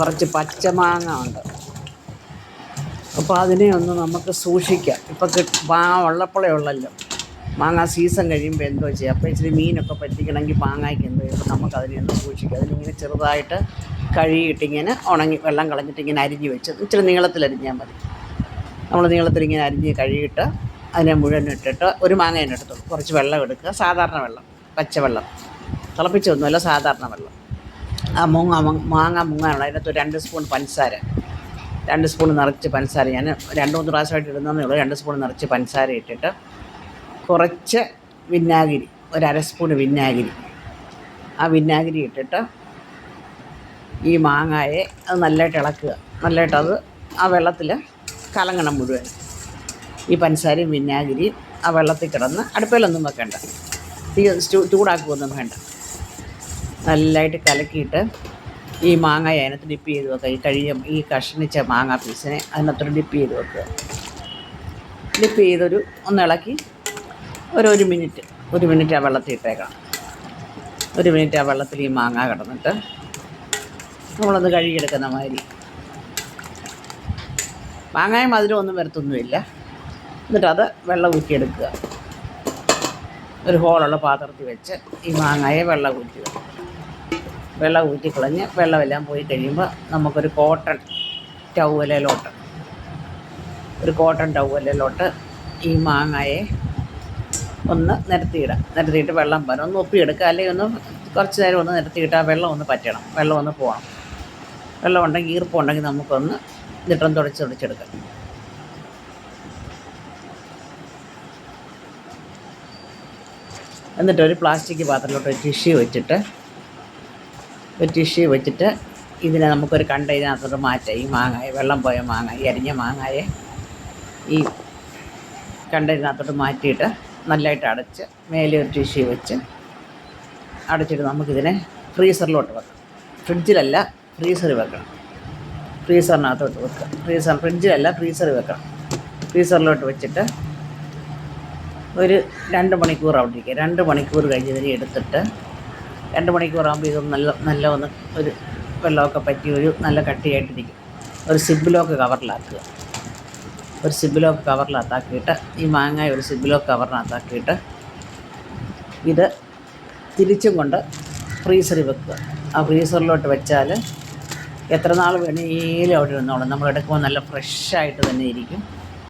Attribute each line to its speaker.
Speaker 1: കുറച്ച് പച്ചമാങ്ങ ഉണ്ട്. അപ്പോൾ അതിനെ ഒന്ന് നമുക്ക് സൂക്ഷിക്കാം. ഇപ്പം കിട്ടും മാങ്ങ ഉള്ളപ്പോഴേ ഉള്ളല്ലോ. മാങ്ങ സീസൺ കഴിയുമ്പോൾ എന്തോ ചെയ്യാം. അപ്പോൾ ഇച്ചിരി മീനൊക്കെ പറ്റിക്കണമെങ്കിൽ മാങ്ങയ്ക്ക് എന്തോ ചെയ്യുമ്പോൾ നമുക്ക് അതിനെ ഒന്ന് സൂക്ഷിക്കാം. അതിനിങ്ങനെ ചെറുതായിട്ട് കഴുകിയിട്ട് ഇങ്ങനെ ഉണങ്ങി വെള്ളം കളഞ്ഞിട്ട് ഇങ്ങനെ അരിഞ്ഞ് വെച്ച് ഇച്ചിരി നീളത്തിൽ അരിഞ്ഞാൽ മതി. നമ്മൾ നീളത്തിൽ ഇങ്ങനെ അരിഞ്ഞ് കഴുകിയിട്ട് അതിനെ മുഴുവൻ ഇട്ടിട്ട് ഒരു മാങ്ങ തന്നെ എടുത്തോളൂ കുറച്ച് വെള്ളം എടുക്കുക. സാധാരണ വെള്ളം. പച്ചവെള്ളം. തിളപ്പിച്ചൊന്നുമല്ല സാധാരണ വെള്ളം. മുങ്ങ മാങ്ങ മുങ്ങാനുള്ള അതിനകത്ത് രണ്ട് സ്പൂൺ പഞ്ചസാര. രണ്ട് സ്പൂൺ നിറച്ച് പഞ്ചസാര. ഞാൻ രണ്ട് മൂന്ന് പ്രാവശ്യമായിട്ട് ഇടുന്നതെന്നേ ഉള്ളൂ. രണ്ട് സ്പൂൺ നിറച്ച് പഞ്ചസാര ഇട്ടിട്ട് കുറച്ച് വിനാഗിരി ഒരര സ്പൂൺ വിനാഗിരി. ആ വിനാഗിരി ഇട്ടിട്ട് ഈ മാങ്ങയെ അത് നല്ലതായിട്ട് ഇളക്കുക. നല്ലതായിട്ട് അത് ആ വെള്ളത്തിൽ കലങ്ങണം മുഴുവൻ. ഈ പഞ്ചസാരയും വിനാഗിരി ആ വെള്ളത്തിൽ കിടന്ന് അടുപ്പിലൊന്നും വെക്കേണ്ട. തീ ചൂടാക്കുകയൊന്നും വേണ്ട. നല്ലതായിട്ട് കലക്കിയിട്ട് ഈ മാങ്ങ അതിനകത്ത് ഡിപ്പ് ചെയ്ത് വെക്കുക. ഈ കഴിയ ഈ കഷ്ണിച്ച മാങ്ങ പീസിനെ അതിനകത്തൊരു ഡിപ്പ് ചെയ്ത് വെക്കുക. ഡിപ്പ് ചെയ്തൊരു ഒന്ന് ഇളക്കി ഒരു ഒരു മിനിറ്റ് ഒരു മിനിറ്റ് ആ വെള്ളത്തിൽ ഇട്ടേക്കണം. ഒരു മിനിറ്റ് ആ വെള്ളത്തിൽ ഈ മാങ്ങ കിടന്നിട്ട് നമ്മളൊന്ന് കഴുകിയെടുക്കുന്ന മാതിരി. മാങ്ങായും മധുരം ഒന്നും വരത്തൊന്നുമില്ല. എന്നിട്ടത് വെള്ളം ഊറ്റിയെടുക്കുക. ഒരു ഹോളുള്ള പാത്രത്തിൽ വെച്ച് ഈ മാങ്ങയെ വെള്ളം ഊറ്റി വെള്ളം ഊറ്റിക്കളഞ്ഞ് വെള്ളമെല്ലാം പോയി കഴിയുമ്പോൾ നമുക്കൊരു കോട്ടൺ ടൗവലയിലോട്ട് ഒരു കോട്ടൺ ടൗവലയിലോട്ട് ഈ മാങ്ങയെ ഒന്ന് നിരത്തിയിടാം. നിരത്തിയിട്ട് വെള്ളം വരും. ഒന്ന് ഒപ്പിയെടുക്കുക അല്ലെങ്കിൽ ഒന്ന് കുറച്ച് നേരം ഒന്ന് നിരത്തിയിട്ട് ആ വെള്ളം ഒന്ന് പറ്റണം. വെള്ളം ഒന്ന് പോകണം. വെള്ളം ഉണ്ടെങ്കിൽ ഈർപ്പമുണ്ടെങ്കിൽ നമുക്കൊന്ന് നിട്ടം തുടച്ച് തുടച്ചെടുക്കാം. എന്നിട്ട് ഒരു പ്ലാസ്റ്റിക് പാത്രത്തിലോട്ട് ഒരു ടിഷ്യൂ വെച്ചിട്ട് ഒരു ടിഷ്യൂ വെച്ചിട്ട് ഇതിനെ നമുക്കൊരു കണ്ടെയ്നകത്തോട്ട് മാറ്റാം. ഈ മാങ്ങായ വെള്ളം പോയ മാങ്ങ അരിഞ്ഞ മാങ്ങായെ ഈ കണ്ടെയ്നകത്തോട്ട് മാറ്റിയിട്ട് നല്ലതായിട്ട് അടച്ച് മേലെ ഒരു ടിഷ്യൂ വെച്ച് അടച്ചിട്ട് നമുക്കിതിനെ ഫ്രീസറിലോട്ട് വെക്കാം. ഫ്രിഡ്ജിലല്ല ഫ്രീസറിൽ വെക്കണം. ഫ്രീസറിനകത്തോട്ട് വെക്കുക ഫ്രീസർ ഫ്രിഡ്ജിലല്ല ഫ്രീസറിൽ വെക്കണം. ഫ്രീസറിലോട്ട് വെച്ചിട്ട് ഒരു രണ്ട് മണിക്കൂർ അവിടെ ഇരിക്കുക രണ്ട് മണിക്കൂർ കഴിഞ്ഞ് ഇതിനെ എടുത്തിട്ട് രണ്ട് മണിക്കൂറാകുമ്പോൾ ഇതൊന്ന് നല്ല നല്ല ഒന്ന് ഒരു വെള്ളമൊക്കെ പറ്റി ഒരു നല്ല കട്ടിയായിട്ടിരിക്കും ഒരു സിബിലോക്ക് കവറിലാക്കുക. ഒരു സിബിലോക്ക് കവറിനകത്താക്കിയിട്ട് ഈ മാങ്ങ ഒരു സിബിലോക്ക് കവറിനകത്താക്കിയിട്ട് ഇത് തിരിച്ചും കൊണ്ട് ഫ്രീസറിൽ വെക്കുക. ആ ഫ്രീസറിലോട്ട് വെച്ചാൽ എത്ര നാൾ വേണേലും അവിടെ ഇരുന്നോളും. നമ്മൾ എടുക്കുമ്പോൾ നല്ല ഫ്രഷായിട്ട് തന്നെ ഇരിക്കും.